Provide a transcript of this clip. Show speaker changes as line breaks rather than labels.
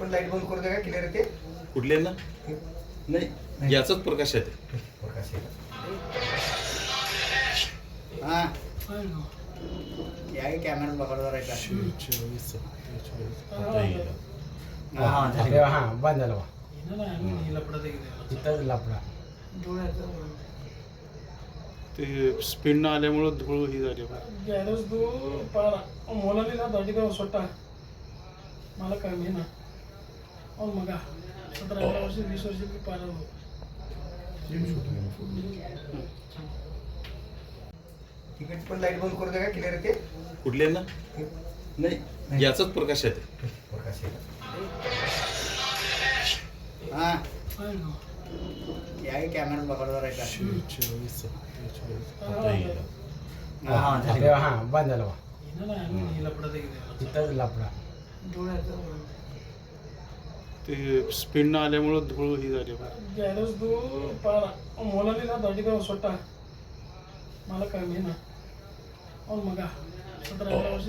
पण लाइट बंद करू द्या का क्लिअर येते
कुठले ना नाही. याचाच प्रकाश आहे
प्रकाश आहे.
हा. या कॅमेरा पकडणार आहे का
हा. झाले. हा बंद झालं बा. इथंच लपडा.
ते स्पीड न आल्यामुळं धूळ ही झाली बा.
ग्यारस दो पारा मोलाली ना दाटी का सोटा मला कमी ना और मगा सतरा अठरा वर्ष वीस वर्ष मी पारा हो
तिकीट पण लाइट बंद करू द्या का? क्लिअर येते
कुठले ना? नाही. याचाच प्रकाश आहे
प्रकाश आहे.
हा. या कॅमेरा आहे का
हा झाले. हा बंद झालं बा. इथंच लपडा.
ते स्पीड न आल्यामुळं धूळ ही झाली बा.
ग्यारस दो पारा ना दाटी का सोटा मला कमी ना. और मगा सतरा अठरा वर्ष